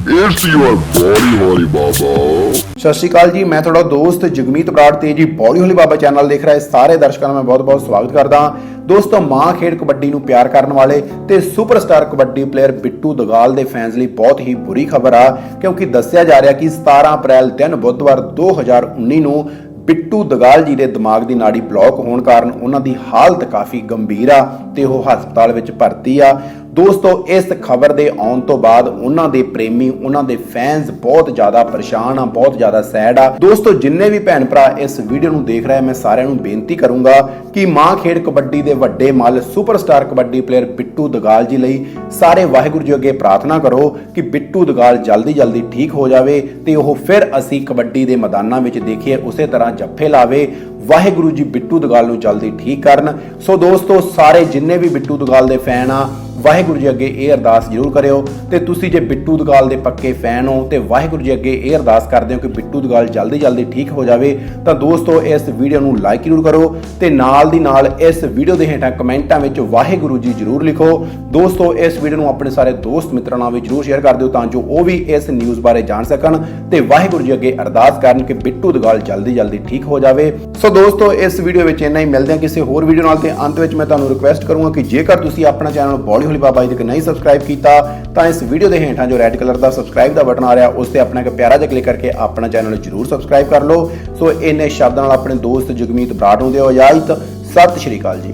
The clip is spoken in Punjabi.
It's your body, holy baba. ਸਤਿ ਸ਼੍ਰੀ ਅਕਾਲ ਜੀ ਮੈਂ ਤੁਹਾਡਾ ਦੋਸਤ ਜਗਮੀਤ ਬਰਾੜ ਤੇ ਜੀ ਬੌਲੀ ਹੋਲੀ ਬਾਬਾ ਚੈਨਲ ਦੇਖ ਰਹੇ ਸਾਰੇ ਦਰਸ਼ਕਾਂ ਦਾ ਮੈਂ ਬਹੁਤ-ਬਹੁਤ ਸਵਾਗਤ ਕਰਦਾ ਦੋਸਤੋ ਮਾਂ ਖੇਡ ਕਬੱਡੀ ਨੂੰ ਪਿਆਰ ਕਰਨ ਵਾਲੇ ਤੇ ਸੁਪਰਸਟਾਰ ਕਬੱਡੀ ਪਲੇਅਰ ਬਿੱਟੂ ਦਗਾਲ ਦੇ ਫੈਨਸ ਲਈ ਬਹੁਤ ਹੀ ਬੁਰੀ ਖਬਰ ਆ ਕਿਉਂਕਿ ਦੱਸਿਆ ਜਾ ਰਿਹਾ ਕਿ 17 ਅਪ੍ਰੈਲ ਦਿਨ ਬੁੱਧਵਾਰ 2019 ਨੂੰ ਬਿੱਟੂ ਦਗਾਲ ਜੀ ਦੇ ਦਿਮਾਗ ਦੀ ਨਾੜੀ ਬਲੌਕ ਹੋਣ ਕਾਰਨ ਉਹਨਾਂ ਦੀ ਹਾਲਤ ਕਾਫੀ ਗੰਭੀਰ ਆ ਤੇ ਉਹ ਹਸਪਤਾਲ ਵਿੱਚ ਭਰਤੀ ਆ। ਦੋਸਤੋ, ਇਸ ਖਬਰ ਦੇ ਆਉਣ ਤੋਂ ਬਾਅਦ ਉਹਨਾਂ ਦੇ ਪ੍ਰੇਮੀ, ਉਹਨਾਂ ਦੇ ਫੈਨਸ ਬਹੁਤ ਜ਼ਿਆਦਾ ਪਰੇਸ਼ਾਨ ਆ, ਬਹੁਤ ਜ਼ਿਆਦਾ ਸੈਡ ਆ। ਦੋਸਤੋ, ਜਿੰਨੇ ਵੀ ਭੈਣ ਭਰਾ ਇਸ ਵੀਡੀਓ ਨੂੰ ਦੇਖ ਰਹੇ ਮੈਂ ਸਾਰਿਆਂ ਨੂੰ ਬੇਨਤੀ ਕਰੂੰਗਾ ਕਿ ਮਾਂ ਖੇਡ ਕਬੱਡੀ ਦੇ ਵੱਡੇ ਮੱਲ ਸੁਪਰਸਟਾਰ ਕਬੱਡੀ ਪਲੇਅਰ ਬਿੱਟੂ ਦਗਾਲ ਜੀ ਲਈ ਸਾਰੇ ਵਾਹਿਗੁਰੂ ਜੀ ਅੱਗੇ ਪ੍ਰਾਰਥਨਾ ਕਰੋ ਕਿ ਬਿੱਟੂ ਦਗਾਲ ਜਲਦੀ ਜਲਦੀ ਠੀਕ ਹੋ ਜਾਵੇ ਤੇ ਉਹ ਫਿਰ ਅਸੀਂ ਕਬੱਡੀ ਦੇ ਮੈਦਾਨਾਂ ਵਿੱਚ ਦੇਖੀਏ, ਉਸੇ ਤਰ੍ਹਾਂ ਜੱਫੇ ਲਾਵੇ। ਵਾਹਿਗੁਰੂ ਜੀ ਬਿੱਟੂ ਦਗਾਲ ਨੂੰ ਜਲਦੀ ਠੀਕ ਕਰਨ। ਸੋ ਦੋਸਤੋ, ਸਾਰੇ ਜਿੰਨੇ ਵੀ ਬਿੱਟੂ ਦਗਾਲ ਦੇ ਫੈਨ ਆ ਵਾਹਿਗੁਰੂ ਜੀ ਅੱਗੇ ਇਹ ਅਰਦਾਸ ਜ਼ਰੂਰ ਕਰਿਓ ਤੇ ਤੁਸੀਂ ਜੇ ਬਿੱਟੂ ਦਗਾਲ ਦੇ ਪੱਕੇ ਫੈਨ ਹੋ ਤੇ ਵਾਹਿਗੁਰੂ ਜੀ ਅੱਗੇ ਇਹ ਅਰਦਾਸ ਕਰਦੇ ਹੋ ਕਿ ਬਿੱਟੂ ਦਗਾਲ ਜਲਦੀ ਜਲਦੀ ਠੀਕ ਹੋ ਜਾਵੇ, ਤਾਂ ਦੋਸਤੋ ਇਸ ਵੀਡੀਓ ਨੂੰ ਲਾਈਕ ਜ਼ਰੂਰ ਕਰੋ ਤੇ ਨਾਲ ਦੀ ਨਾਲ ਇਸ ਵੀਡੀਓ ਦੇ ਹੇਠਾਂ ਕਮੈਂਟਾਂ ਵਿੱਚ ਵਾਹਿਗੁਰੂ ਜੀ ਜ਼ਰੂਰ ਲਿਖੋ। ਦੋਸਤੋ ਇਸ ਵੀਡੀਓ ਨੂੰ ਆਪਣੇ ਸਾਰੇ ਦੋਸਤ ਮਿੱਤਰਾਂ ਨਾਲ ਵੀ ਜ਼ਰੂਰ ਸ਼ੇਅਰ ਕਰ ਦਿਓ ਤਾਂ ਜੋ ਉਹ ਵੀ ਇਸ ਨਿਊਜ਼ ਬਾਰੇ ਜਾਣ ਸਕਣ ਤੇ ਵਾਹਿਗੁਰੂ ਜੀ ਅੱਗੇ ਅਰਦਾਸ ਕਰਨ ਕਿ ਬਿੱਟੂ ਦਗਾਲ ਜਲਦੀ ਜਲਦੀ ਠੀਕ ਹੋ ਜਾਵੇ। ਸੋ ਦੋਸਤੋ ਇਸ ਵੀਡੀਓ ਵਿੱਚ ਇੰਨਾ ਹੀ, ਮਿਲਦੇ ਹਾਂ ਕਿਸੇ ਹੋਰ ਵੀਡੀਓ ਨਾਲ ਤੇ ਅੰਤ ਵਿੱਚ ਮੈਂ ਤੁਹਾਨੂੰ ਰਿਕੁਐਸਟ ਕਰੂੰਗਾ ਕਿ ਜੇਕਰ ਤੁਸੀਂ ਆਪਣਾ ਚੈਨਲ ਬੋਲੀ ਹੋਲੀ ਬਾਬਾ ਜੀ ਤੱਕ ਨਹੀਂ ਸਬਸਕ੍ਰਾਈਬ ਕੀਤਾ, ਤਾਂ ਇਸ ਵੀਡੀਓ ਦੇ ਹੇਠਾਂ ਜੋ ਰੈੱਡ ਕਲਰ ਦਾ ਸਬਸਕ੍ਰਾਈਬ ਦਾ ਬਟਨ ਆ ਰਿਹਾ, ਉਸ ਤੇ ਆਪਣਾ ਇੱਕ ਪਿਆਰਾ ਜਿਹਾ ਕਲਿੱਕ ਕਰਕੇ ਆਪਣਾ ਚੈਨਲ ਜ਼ਰੂਰ ਸਬਸਕ੍ਰਾਈਬ ਕਰ ਲਓ। ਸੋ ਇੰਨੇ ਸ਼ਬਦਾਂ ਨਾਲ ਆਪਣੇ ਦੋਸਤ ਜਗਮੀਤ ਬਰਾੜ ਨੂੰ ਦਿਓ ਇਜਾਜ਼ਤ। ਸਤਿ ਸ਼੍ਰੀ ਅਕਾਲ ਜੀ।